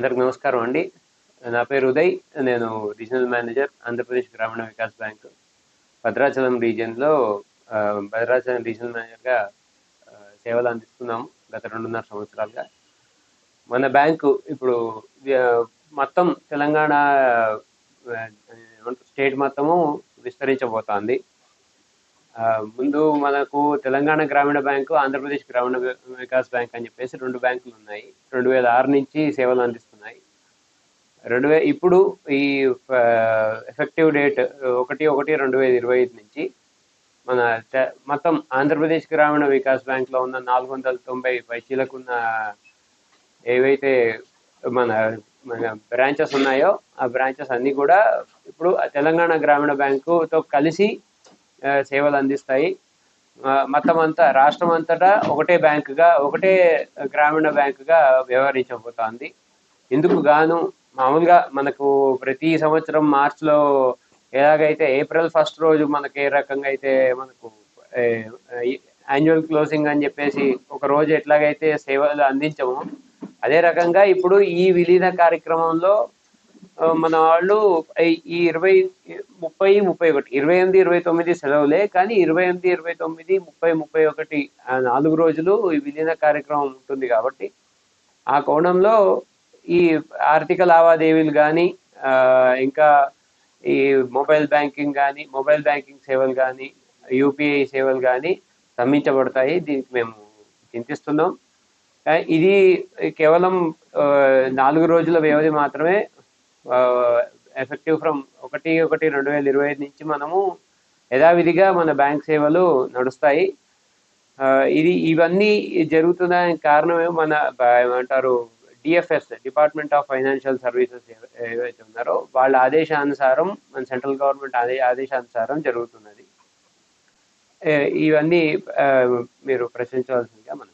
అందరికి నమస్కారం అండి. నా పేరు ఉదయ్. నేను regional manager Andhra Pradesh Grameena Vikas bank. Bhadrachalam రీజియన్లో భద్రాచలం రీజనల్ మేనేజర్గా సేవలు అందిస్తున్నాము గత రెండున్నర సంవత్సరాలుగా. మన బ్యాంకు ఇప్పుడు మొత్తం తెలంగాణ స్టేట్ మొత్తము విస్తరించబోతోంది. ముందు మనకు తెలంగాణ గ్రామీణ బ్యాంకు ఆంధ్రప్రదేశ్ గ్రామీణ వికాస్ బ్యాంక్ అని చెప్పేసి రెండు బ్యాంకులు ఉన్నాయి. రెండు వేల ఆరు నుంచి సేవలు అందిస్తున్నాయి రెండు వే ఇప్పుడు ఈ ఎఫెక్టివ్ డేట్ ఒకటి ఒకటి రెండు వేల ఇరవై ఐదు నుంచి మన మొత్తం ఆంధ్రప్రదేశ్ గ్రామీణ వికాస్ బ్యాంక్లో ఉన్న నాలుగు వందల తొంభై పైచీలకు ఉన్న ఏవైతే మన మన బ్రాంచెస్ ఉన్నాయో ఆ బ్రాంచెస్ అన్నీ కూడా ఇప్పుడు తెలంగాణ గ్రామీణ బ్యాంకుతో కలిసి సేవలు అందిస్తాయి. మొత్తం అంతా రాష్ట్రం అంతటా ఒకటే బ్యాంకుగా ఒకటే గ్రామీణ బ్యాంకుగా వ్యవహరించబోతోంది. ఇందుకు గాను మామూలుగా మనకు ప్రతి సంవత్సరం మార్చిలో ఎలాగైతే ఏప్రిల్ ఫస్ట్ రోజు మనకి ఏ రకంగా అయితే మనకు యాన్యువల్ క్లోజింగ్ అని చెప్పేసి ఒక రోజు ఎట్లాగైతే సేవలు అందించము అదే రకంగా ఇప్పుడు ఈ విలీన కార్యక్రమంలో మన వాళ్ళు ఈ- ఇరవై ముప్పై ముప్పై ఒకటి ఇరవై ఎనిమిది ఇరవై తొమ్మిది సెలవులే కానీ ఇరవై ఎనిమిది ఇరవై తొమ్మిది ముప్పై ముప్పై ఒకటి నాలుగు రోజులు ఈ విలీన కార్యక్రమం ఉంటుంది కాబట్టి ఆ కోణంలో ఈ ఆర్థిక లావాదేవీలు కానీ ఇంకా ఈ మొబైల్ బ్యాంకింగ్ కానీ మొబైల్ బ్యాంకింగ్ సేవలు కానీ యూపీఐ సేవలు కానీ స్తంభించబడతాయి దీనికి మేము చింతిస్తున్నాం. ఇది కేవలం నాలుగు రోజుల వ్యవధి మాత్రమే ఎఫెక్టివ్ ఫ్రమ్ ఒకటి ఒకటి రెండు వేల ఇరవై ఐదు నుంచి మనము యథావిధిగా మన బ్యాంక్ సేవలు నడుస్తాయి. ఇది ఇవన్నీ జరుగుతున్నాయని కారణమే మన ఏమంటారు DFS department of financial services ఏవైతే ఉన్నారో వాళ్ళ ఆదేశానుసారం మన సెంట్రల్ గవర్నమెంట్ ఆదే ఆదేశానుసారం జరుగుతున్నది. ఇవన్నీ మీరు ప్రశ్నించవలసిందిగా మనం